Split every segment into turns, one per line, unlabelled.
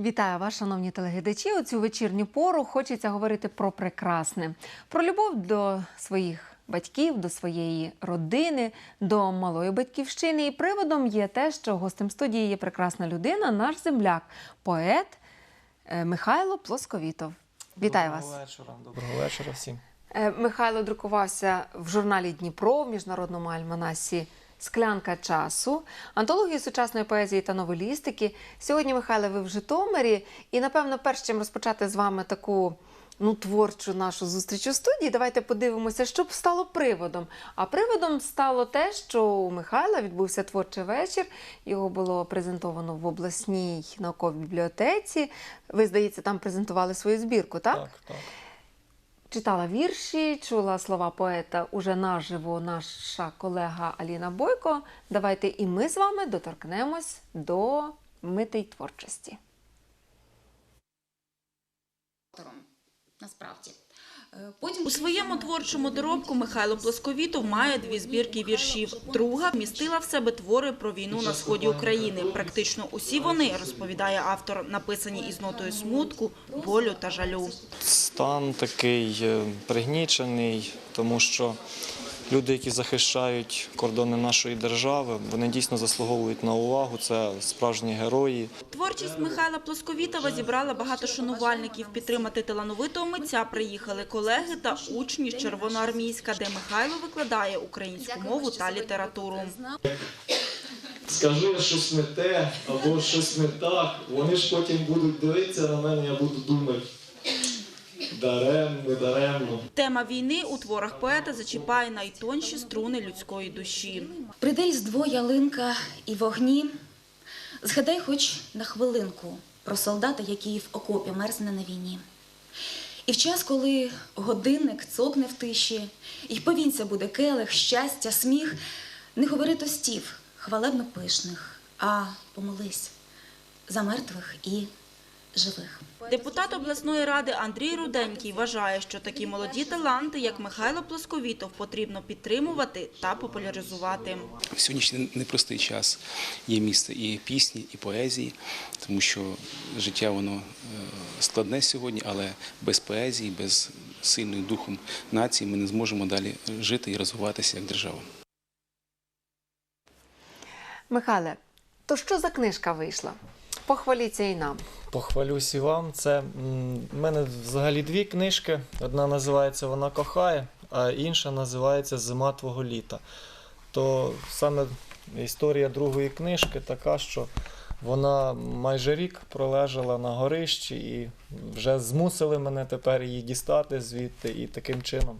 Вітаю вас, шановні телеглядачі. У цю вечірню пору хочеться говорити про прекрасне, про любов до своїх батьків, до своєї родини, до малої батьківщини. І приводом є те, що гостем студії є прекрасна людина, наш земляк, поет е, Михайло Плосковітов. Вітаю вас.
Доброго вечора. Доброго вечора всім.
Е, Михайло друкувався в журналі Дніпро в міжнародному альманасі Склянка часу, антології сучасної поезії та новелістики. Сьогодні, Михайле, ви в Житомирі. І, напевно, перш чим розпочати з вами таку ну, творчу нашу зустріч у студії, давайте подивимося, що б стало приводом. А приводом стало те, що у Михайла відбувся творчий вечір. Його було презентовано в обласній науковій бібліотеці. Ви, здається, там презентували свою збірку, так?
Так, так.
Читала вірші, чула слова поета уже наживо наша колега Аліна Бойко. Давайте і ми з вами доторкнемось до митей творчості.
Насправді. Е, Потім
У своєму творчому доробку Михайло Плосковітов має дві збірки віршів. Друга вмістила в себе твори про війну на сході України. Практично усі вони, розповідає автор, написані із нотою смутку, болю та жалю.
Стан такий е, пригнічений, тому що люди, які захищають кордони нашої держави, вони дійсно заслуговують на увагу. Це справжні герої.
Творчість Михайла Плосковітова зібрала багато шанувальників. Підтримати талановитого митця приїхали колеги та учні з Червоноармійська, де Михайло викладає українську мову та літературу.
скажи щось не те або щось не так, вони ж потім будуть дивитися на мене, я буду думати. Даремно, даремно.
Тема війни у творах поета зачіпає найтонші струни людської душі.
прийде різдво, ялинка і вогні. Згадай хоч на хвилинку про солдата, який в окопі мерзне на війні. І в час, коли годинник цокне в тиші, і повінця буде келих, щастя, сміх, не говори тостів, хвалебно пишних, а помолись за мертвих і живих.
Депутат обласної ради Андрій Руденький вважає, що такі молоді таланти, як Михайло Плосковітов, потрібно підтримувати та популяризувати.
В сьогоднішній непростий час є місце і пісні, і поезії, тому що життя воно е, складне сьогодні, але без поезії, без сильної духом нації ми не зможемо далі жити і розвиватися як держава.
Михайле, то що за книжка вийшла? Похваліться і нам.
Похвалюсь і вам. Це в мене взагалі дві книжки. Одна називається Вона кохає, а інша називається Зима твого літа. То саме історія другої книжки така, що вона майже рік пролежала на горищі і вже змусили мене тепер її дістати звідти. І таким чином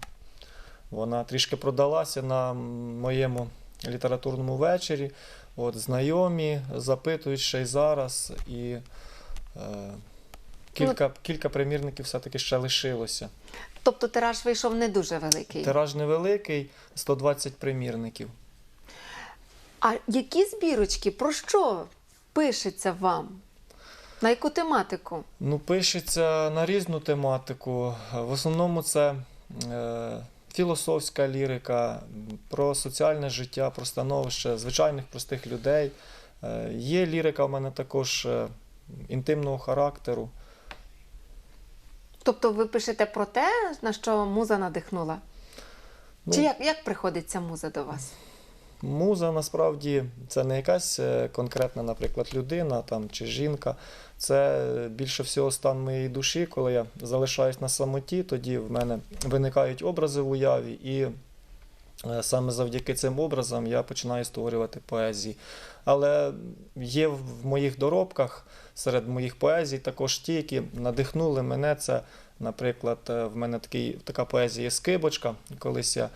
вона трішки продалася на моєму літературному вечорі. От знайомі запитують ще й зараз, і е, кілька, кілька примірників все-таки ще лишилося.
Тобто тираж вийшов не дуже великий.
Тираж невеликий, 120 примірників.
А які збірочки, про що пишеться вам? На яку тематику?
Ну, пишеться на різну тематику. В основному це е, філософська лірика, про соціальне життя, про становище звичайних простих людей. Е, є лірика в мене також е, інтимного характеру.
Тобто ви пишете про те, на що муза надихнула?
Ну,
Чи як, як приходить ця муза до вас?
Муза насправді це не якась е, конкретна, наприклад, людина там, чи жінка. Це е, більше всього стан моєї душі, коли я залишаюсь на самоті, тоді в мене виникають образи в уяві, і е, саме завдяки цим образам я починаю створювати поезії. Але є в моїх доробках серед моїх поезій також ті, які надихнули мене. Це, наприклад, в мене такий, така поезія Скибочка. Колись я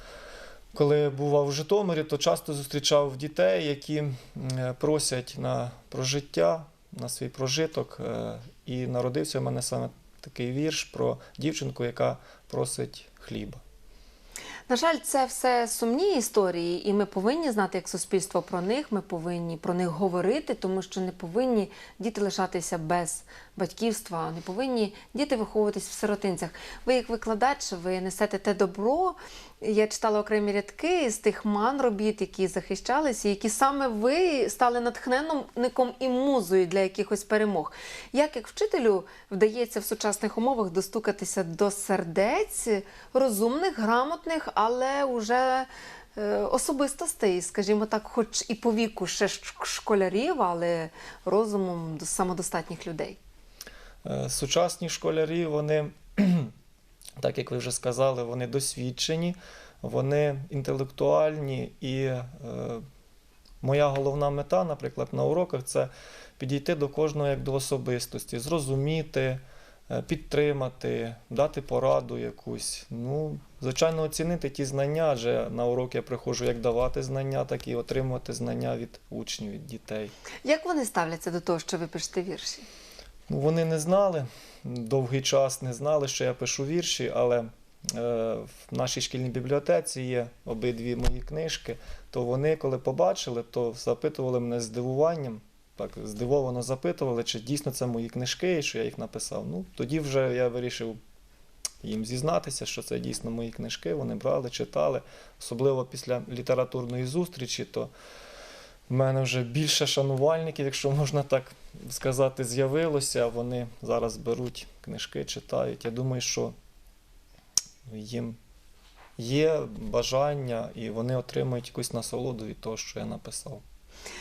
коли бував в Житомирі, то часто зустрічав дітей, які е, просять на прожиття, на свій прожиток. е, І народився в мене саме такий вірш про дівчинку, яка просить хліба.
На жаль, це все сумні історії, і ми повинні знати як суспільство про них. Ми повинні про них говорити, тому що не повинні діти лишатися без батьківства, не повинні діти виховуватись в сиротинцях. Ви як викладач, ви несете те добро. Я читала окремі рядки з тих ман робіт, які захищалися, які саме ви стали натхненником і музою для якихось перемог. Як як вчителю вдається в сучасних умовах достукатися до сердець розумних, грамотних, але уже е, особистостей, скажімо так, хоч і по віку ще школярів, але розумом до- самодостатніх людей.
Е, Сучасні школярі, вони, так як ви вже сказали, вони досвідчені, вони інтелектуальні, і е, моя головна мета, наприклад, на уроках це підійти до кожного як до особистості, зрозуміти, підтримати, дати пораду якусь. Ну, звичайно, оцінити ті знання, адже на уроки я приходжу як давати знання, так і отримувати знання від учнів, від дітей.
Як вони ставляться до того, що ви пишете вірші?
Ну, вони не знали, довгий час не знали, що я пишу вірші, але е, в нашій шкільній бібліотеці є обидві мої книжки. То вони, коли побачили, то запитували мене з здивуванням. Так, здивовано запитували, чи дійсно це мої книжки, що я їх написав. Ну, тоді вже я вирішив їм зізнатися, що це дійсно мої книжки. Вони брали, читали. Особливо після літературної зустрічі, то в мене вже більше шанувальників, якщо можна так сказати, з'явилося. Вони зараз беруть книжки, читають. Я думаю, що їм є бажання і вони отримують якусь насолоду від того, що я написав.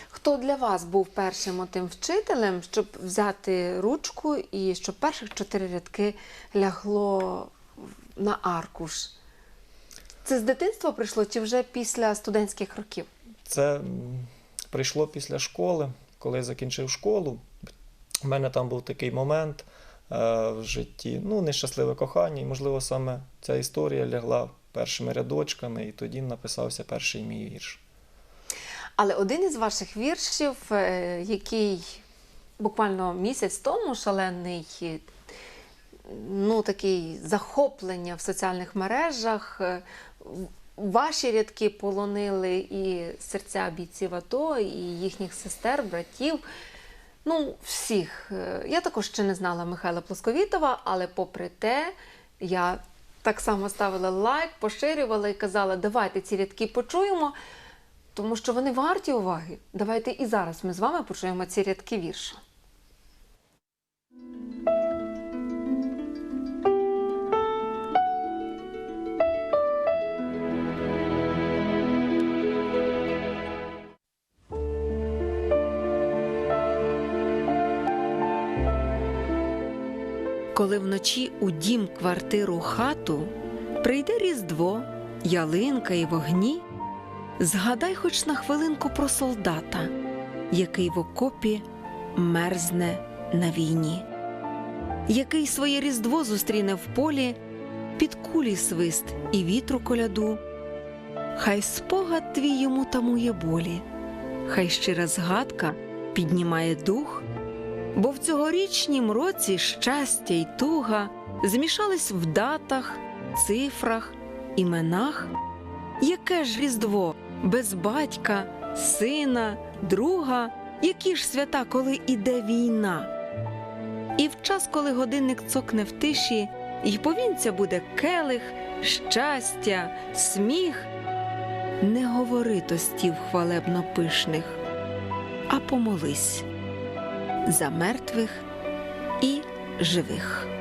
Хто для вас був першим тим вчителем, щоб взяти ручку і щоб перших чотири рядки лягло на аркуш? Це з дитинства прийшло чи вже після студентських років?
Це прийшло після школи, коли я закінчив школу. У мене там був такий момент е, в житті, ну, нещасливе кохання, і, можливо, саме ця історія лягла першими рядочками, і тоді написався перший мій вірш.
Але один із ваших віршів, е, який буквально місяць тому шалений, е, ну такий захоплення в соціальних мережах. е, Ваші рядки полонили і серця бійців АТО, і їхніх сестер, братів. Ну, всіх. Я також ще не знала Михайла Плосковітова, але попри те, я так само ставила лайк, поширювала і казала, давайте ці рядки почуємо, тому що вони варті уваги. Давайте і зараз ми з вами почуємо ці рядки вірша. Коли вночі у дім, квартиру, хату прийде Різдво, ялинка і вогні, згадай хоч на хвилинку про солдата, який в окопі мерзне на війні, який своє Різдво зустріне в полі під кулі свист і вітру коляду. Хай спогад твій йому тамує болі, хай щира згадка піднімає дух. Бо в цьогорічнім році щастя й туга змішались в датах, цифрах, іменах. Яке ж різдво без батька, сина, друга, які ж свята, коли іде війна? І в час, коли годинник цокне в тиші, й повінця буде келих, щастя, сміх, не говори тостів хвалебно пишних, а помолись за мертвих і живих.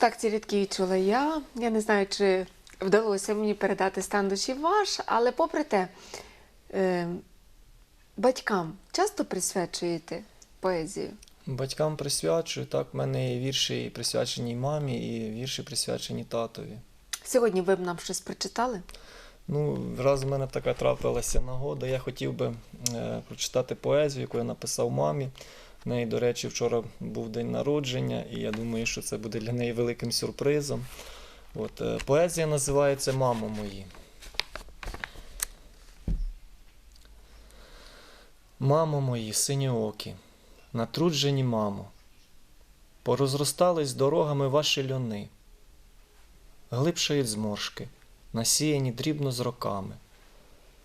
Так ці рядки відчула я. Я не знаю, чи вдалося мені передати стан душі ваш, але попри те, е, батькам часто присвячуєте поезію?
Батькам присвячую, так, в мене є вірші присвячені мамі, і вірші присвячені татові.
Сьогодні ви б нам щось прочитали?
Ну, раз в мене така трапилася нагода, я хотів би е, прочитати поезію, яку я написав мамі. В неї, до речі, вчора був день народження, і я думаю, що це буде для неї великим сюрпризом. От, е, поезія називається Мамо мої. Мамо мої, синьоокі, натруджені мамо, порозростались дорогами ваші льони, глибшають зморшки, насіяні дрібно з роками,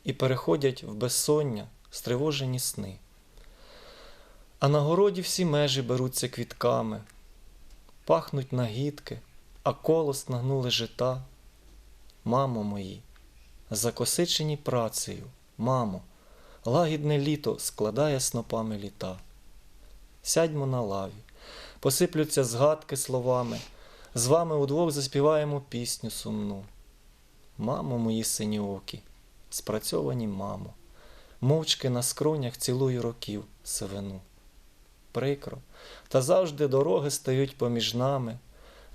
і переходять в безсоння стривожені сни. А на городі всі межі беруться квітками, пахнуть нагідки, а колос нагнули жита. Мамо мої, закосичені працею, мамо, лагідне літо складає снопами літа. Сядьмо на лаві, посиплються згадки словами, з вами удвох заспіваємо пісню сумну. Мамо мої синьоокі, спрацьовані мамо, мовчки на скронях цілую років сивину. Прикро, та завжди дороги стають поміж нами,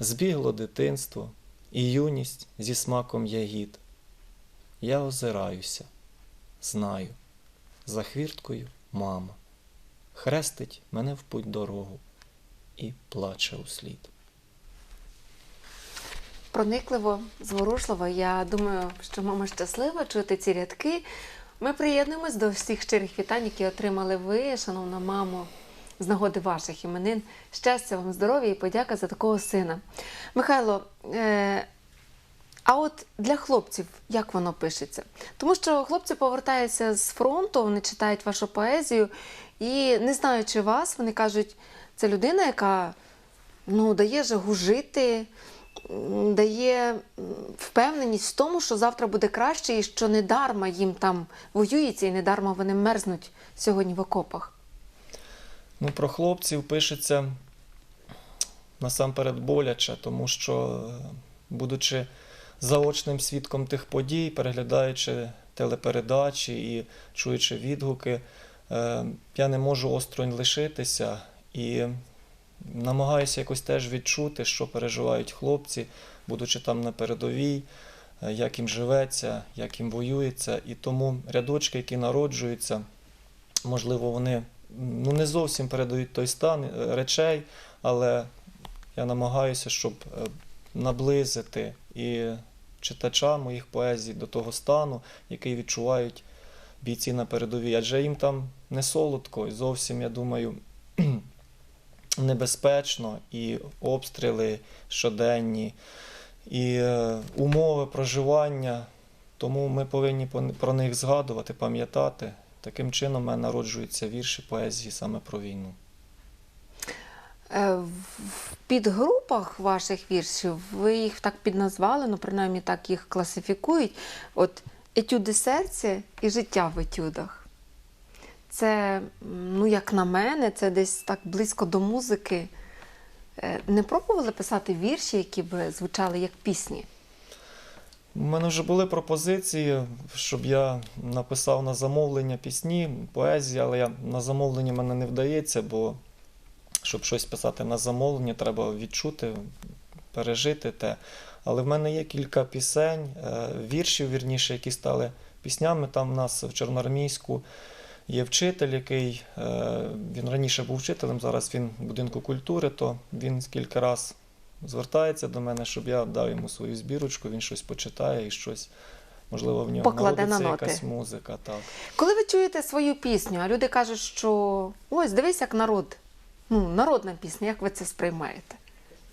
збігло дитинство і юність зі смаком ягід. Я озираюся, знаю, за хвірткою мама, хрестить мене в путь дорогу і плаче услід.
Проникливо, зворушливо. Я думаю, що мама щаслива чути ці рядки. Ми приєднуємось до всіх щирих вітань, які отримали ви, шановна мамо, з нагоди ваших іменин. Щастя вам, здоров'я і подяка за такого сина. Михайло, е- а от для хлопців як воно пишеться? Тому що хлопці повертаються з фронту, вони читають вашу поезію, і не знаючи вас, вони кажуть, це людина, яка ну, дає жагу жити, дає впевненість в тому, що завтра буде краще, і що не дарма їм там воюється, і не дарма вони мерзнуть сьогодні в окопах.
Ну, про хлопців пишеться насамперед боляче, тому що, е, будучи заочним свідком тих подій, переглядаючи телепередачі і чуючи відгуки, е, я не можу осторонь лишитися і намагаюся якось теж відчути, що переживають хлопці, будучи там на передовій, е, як їм живеться, як їм воюється. І тому рядочки, які народжуються, можливо, вони ну, не зовсім передають той стан е, речей, але я намагаюся, щоб е, наблизити і читача моїх поезій до того стану, який відчувають бійці на передовій. Адже їм там не солодко, і зовсім, я думаю, небезпечно, і обстріли щоденні, і е, умови проживання. Тому ми повинні про них згадувати, пам'ятати. Таким чином, в мене народжуються вірші поезії саме про війну.
Е, В підгрупах ваших віршів ви їх так підназвали, ну принаймні так їх класифікують. От етюди серця і життя в етюдах. Це, ну як на мене, це десь так близько до музики. Е, Не пробували писати вірші, які б звучали як пісні?
У мене вже були пропозиції, щоб я написав на замовлення пісні, поезії, але я, на замовлення мене не вдається, бо щоб щось писати на замовлення, треба відчути, пережити те. Але в мене є кілька пісень, е, віршів, вірніше, які стали піснями. Там в нас в Чорноармійську є вчитель, який е, він раніше був вчителем, зараз він в будинку культури, то він кілька разів звертається до мене, щоб я дав йому свою збірочку, він щось почитає і щось, можливо, в нього
Покладе на ноти.
якась музика. Так.
Коли ви чуєте свою пісню, а люди кажуть, що ось дивись, як народ, ну, народна пісня, як ви це сприймаєте?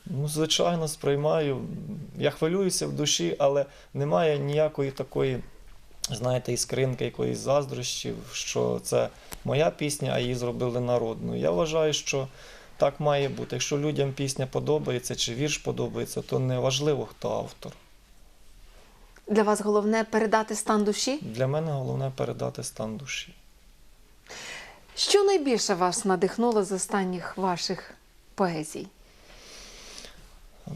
Ну, звичайно, сприймаю. Я хвилююся в душі, але немає ніякої такої, знаєте, іскринки, якоїсь заздрощів, що це моя пісня, а її зробили народною. Я вважаю, що так має бути. Якщо людям пісня подобається чи вірш подобається, то не важливо, хто автор.
Для вас головне передати стан душі?
Для мене головне передати стан душі.
Що найбільше вас надихнуло з останніх ваших поезій?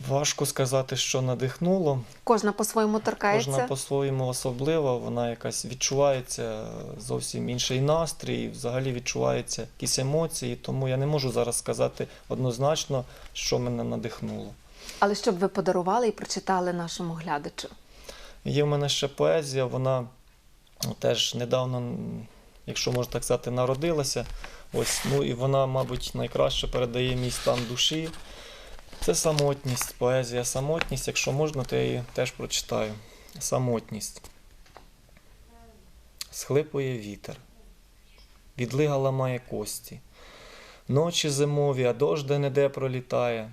Важко сказати, що надихнуло.
Кожна по-своєму торкається.
Кожна по-своєму особлива, вона якась відчувається зовсім інший настрій, взагалі відчуваються якісь емоції, тому я не можу зараз сказати однозначно, що мене надихнуло.
Але щоб ви подарували і прочитали нашому глядачу.
Є в мене ще поезія, вона теж недавно якщо можна так сказати, народилася. Ось, ну і вона, мабуть, найкраще передає мій стан душі. Це самотність, поезія самотність. Якщо можна, то я її теж прочитаю. Самотність. Схлипує вітер. Відлига ламає кості. Ночі зимові, а дощ де-не-де пролітає.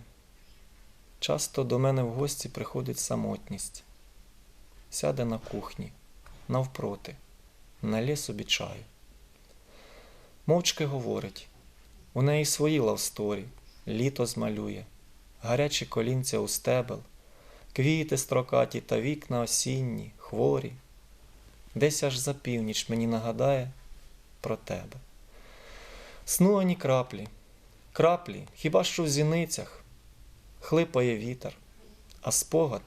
Часто до мене в гості приходить самотність. Сяде на кухні, навпроти, налє собі чаю. Мовчки говорить, у неї свої лавсторі, літо змалює, гарячі колінця у стебел, квіти строкаті та вікна осінні, хворі. Десь аж за північ мені нагадає про тебе. Сну ані краплі, краплі, хіба що в зіницях, хлипає вітер, а спогад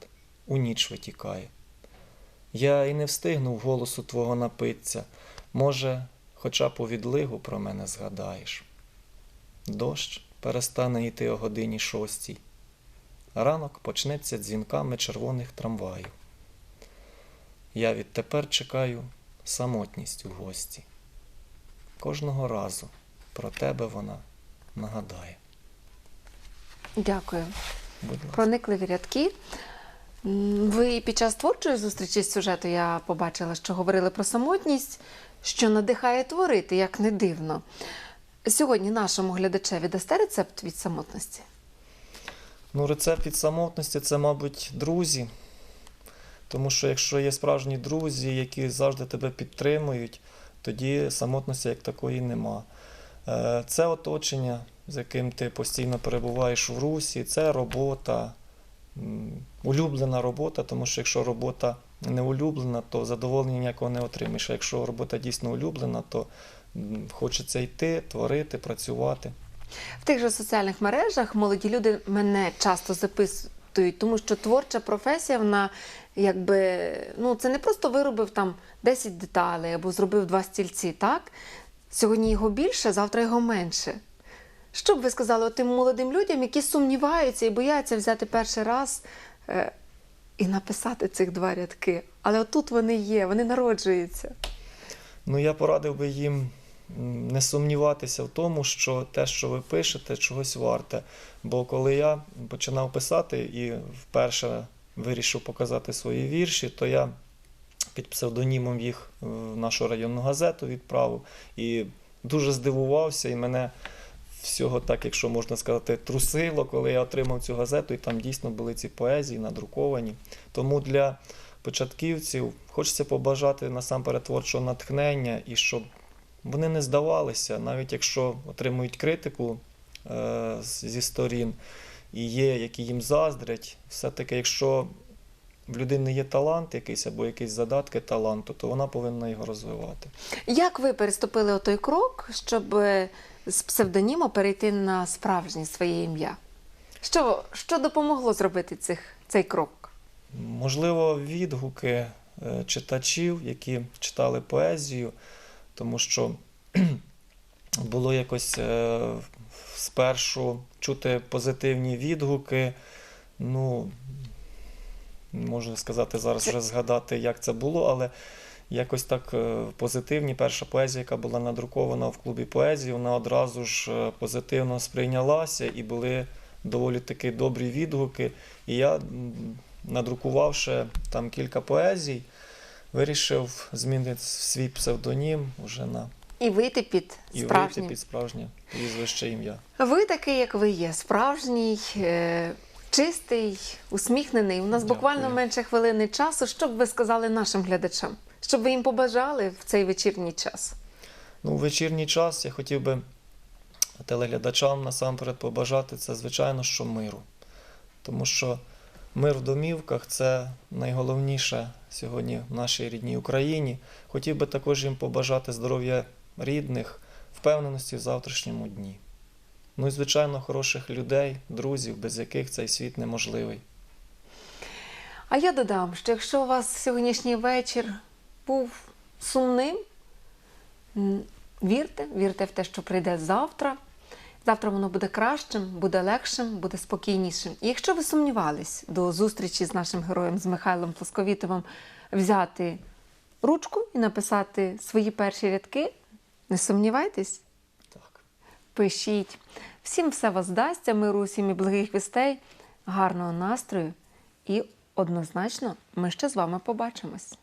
у ніч витікає. Я і не встигнув голосу твого напитися, може, хоча б у відлигу про мене згадаєш. Дощ перестане йти о годині шостій. Ранок почнеться дзвінками червоних трамваїв. Я відтепер чекаю самотність у гості. Кожного разу про тебе вона нагадає.
Дякую.
Будь ласка.
Проникливі рядки. Ви під час творчої зустрічі з сюжету я побачила, що говорили про самотність, що надихає творити, як не дивно. Сьогодні нашому глядачеві дасте рецепт від самотності?
Ну, рецепт від самотності це, мабуть, друзі. Тому що якщо є справжні друзі, які завжди тебе підтримують, тоді самотності як такої нема. Е, Це оточення, з яким ти постійно перебуваєш в русі, це робота, улюблена робота, тому що якщо робота не улюблена, то задоволення ніякого не отримаєш. А якщо робота дійсно улюблена, то хочеться йти, творити, працювати.
В тих же соціальних мережах молоді люди мене часто записують, тому що творча професія, вона якби ну це не просто виробив там 10 деталей або зробив два стільці, так? Сьогодні його більше, завтра його менше. Що б ви сказали тим молодим людям, які сумніваються і бояться взяти перший раз е, і написати цих два рядки? Але отут вони є, вони народжуються.
Ну, я порадив би їм не сумніватися в тому, що те, що ви пишете, чогось варте. Бо коли я починав писати і вперше вирішив показати свої вірші, то я під псевдонімом їх в нашу районну газету відправив і дуже здивувався, і мене всього так, якщо можна сказати, трусило, коли я отримав цю газету, і там дійсно були ці поезії надруковані. Тому для початківців хочеться побажати насамперед творчого натхнення і щоб вони не здавалися, навіть якщо отримують критику е, зі сторін і є, які їм заздрять, все-таки, якщо в людини є талант якийсь або якісь задатки таланту, то вона повинна його розвивати.
Як ви переступили той крок, щоб е, з псевдоніма перейти на справжнє своє ім'я? Що, що допомогло зробити цих, цей крок?
Можливо, відгуки е, читачів, які читали поезію, тому що було якось е, спершу чути позитивні відгуки. Ну, можна сказати, зараз вже згадати, як це було, але якось так е, позитивні. Перша поезія, яка була надрукована в клубі поезії, вона одразу ж е, позитивно сприйнялася і були доволі таки добрі відгуки. І я, надрукувавши там кілька поезій, вирішив змінити свій псевдонім вже на
І вийти під
і вийти
справжнім.
під справжнє прізвище ім'я.
Ви такий, як ви є, справжній, е, чистий, усміхнений. У нас
Дякую.
буквально менше хвилини часу. Що б ви сказали нашим глядачам? Що б ви їм побажали в цей вечірній час?
Ну, вечірній час я хотів би телеглядачам насамперед побажати це, звичайно, що миру. Тому що мир в домівках це найголовніше сьогодні в нашій рідній Україні. Хотів би також їм побажати здоров'я рідних, впевненості в завтрашньому дні. Ну і, звичайно, хороших людей, друзів, без яких цей світ неможливий.
А я додам, що якщо у вас сьогоднішній вечір був сумним, вірте, вірте в те, що прийде завтра. Завтра воно буде кращим, буде легшим, буде спокійнішим. І якщо ви сумнівались до зустрічі з нашим героєм, з Михайлом Плосковітовим, взяти ручку і написати свої перші рядки, Не сумнівайтесь?
Так.
Пишіть. Всім все вас воздасться, миру усім і благих вістей, гарного настрою і однозначно ми ще з вами побачимось.